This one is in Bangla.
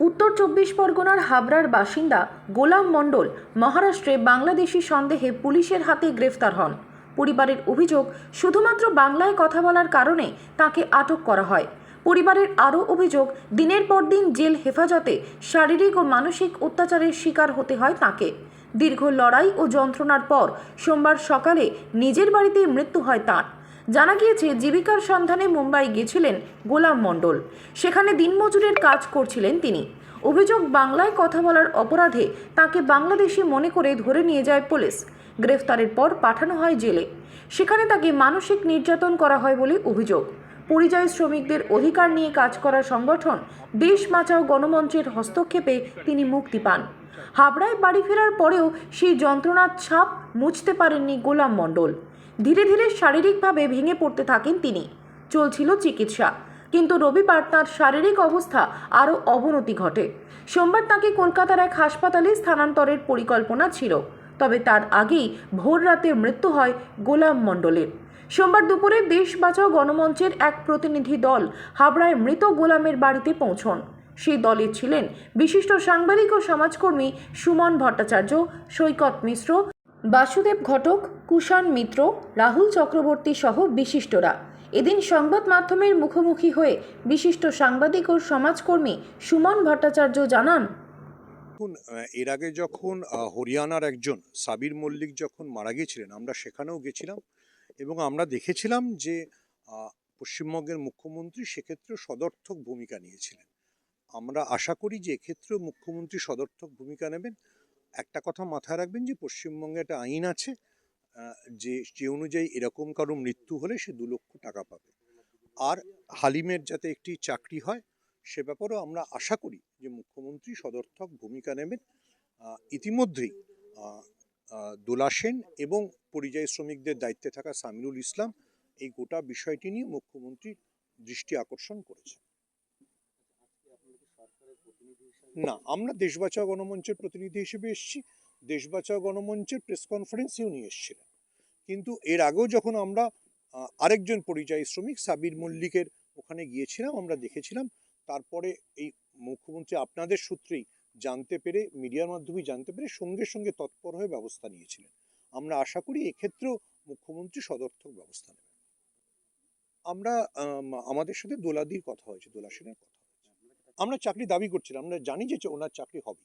উত্তর চব্বিশ পরগনার হাবড়ার বাসিন্দা গোলাম মণ্ডল মহারাষ্ট্রে বাংলাদেশি সন্দেহে পুলিশের হাতে গ্রেফতার হন। পরিবারের অভিযোগ, শুধুমাত্র বাংলায় কথা বলার কারণে তাকে আটক করা হয়। পরিবারের আরও অভিযোগ, দিনের পর দিন জেল হেফাজতে শারীরিক ও মানসিক অত্যাচারের শিকার হতে হয় তাকে। দীর্ঘ লড়াই ও যন্ত্রণার পর সোমবার সকালে নিজের বাড়িতে মৃত্যু হয় তাঁর। জানা গিয়েছে, জীবিকার সন্ধানে মুম্বাই গিয়েছিলেন গোলাম মণ্ডল। সেখানে দিনমজুরের কাজ করছিলেন তিনি। অভিযোগ, বাংলায় কথা বলার অপরাধে তাকে বাংলাদেশি মনে করে ধরে নিয়ে যায় পুলিশ। গ্রেফতারের পর পাঠানো হয় জেলে। সেখানে তাকে মানসিক নির্যাতন করা হয় বলে অভিযোগ। পরিযায়ী শ্রমিকদের অধিকার নিয়ে কাজ করা সংগঠন দেশ বাঁচাও গণমঞ্চের হস্তক্ষেপে তিনি মুক্তি পান। হাবড়ায় বাড়ি ফেরার পরেও সেই যন্ত্রণার ছাপ মুছতে পারেননি গোলাম মণ্ডল। ধীরে ধীরে শারীরিকভাবে ভেঙে পড়তে থাকেন তিনি। চলছিল চিকিৎসা। কিন্তু রবিবার তার শারীরিক অবস্থা আরও অবনতি ঘটে। সোমবার তাকে কলকাতার এক হাসপাতালে স্থানান্তরের পরিকল্পনা ছিল। তবে তার আগেই ভোর রাতে মৃত্যু হয় গোলাম মণ্ডলের। সোমবার দুপুরে দেশ বাঁচাও গণমঞ্চের এক প্রতিনিধি দল হাবড়ায় মৃত গোলামের বাড়িতে পৌঁছন। সেই দলে ছিলেন বিশিষ্ট সাংবাদিক ও সমাজকর্মী সুমন ভট্টাচার্য, সৈকত মিশ্র, বাসুদেব ঘটক কুষাণ মিত্র, রাহুল চক্রবর্তী সহ বিশিষ্টরা। এদিন সংবাদ মাধ্যমের মুখোমুখি হয়ে বিশিষ্ট সাংবাদিক ও সমাজকর্মী সুমন ভট্টাচার্য জানান এর আগে যখন হরিয়ানার একজন সাবির মল্লিক যখন মারা গিয়েছিলেন, আমরা সেখানেও গেছিলাম এবং আমরা দেখেছিলাম যে পশ্চিমবঙ্গের মুখ্যমন্ত্রী সেক্ষেত্রে সদর্থক ভূমিকা নিয়েছিলেন। আমরা আশা করি যে এক্ষেত্রেও মুখ্যমন্ত্রী সদর্থক ভূমিকা নেবেন। একটা কথা মাথায় রাখবেন যে, পশ্চিমবঙ্গে একটা আইন আছে যে যে অনুযায়ী এরকম কারও মৃত্যু হলে সে দু লক্ষ টাকা পাবে। আর হালিমের যাতে একটি চাকরি হয়, সে ব্যাপারেও আমরা আশা করি যে মুখ্যমন্ত্রী সদর্থক ভূমিকা নেবেন। ইতিমধ্যেই দোলা সেন এবং পরিযায়ী শ্রমিকদের দায়িত্বে থাকা সামিরুল ইসলাম এই গোটা বিষয়টি নিয়ে মুখ্যমন্ত্রীর দৃষ্টি আকর্ষণ করেছে না, আমরা দেশ বাঁচাও গণমঞ্চের প্রতিনিধি হিসেবে এসেছি। দেশ বাঁচাও গণমঞ্চের প্রেস কনফারেন্সেও নিয়ে এসেছিলেন। কিন্তু এর আগেও যখন আমরা আরেকজন পরিযায়ী শ্রমিক সাবির মল্লিকের ওখানে গিয়েছিলাম, আমরা দেখেছিলাম, তারপরে এই মুখ্যমন্ত্রী আপনাদের সূত্রেই জানতে পেরে, মিডিয়ার মাধ্যমে জানতে পেরে সঙ্গে সঙ্গে তৎপর হয়ে ব্যবস্থা নিয়েছিলেন। আমরা আশা করি এক্ষেত্রেও মুখ্যমন্ত্রী সদর্থক ব্যবস্থা নেবেন। আমরা আমাদের সাথে দোলাদির কথা হয়েছে দোলা সেনের কথা আমরা চাকরি দাবি করছিলাম, আমরা জানি যে ওনার চাকরি হবে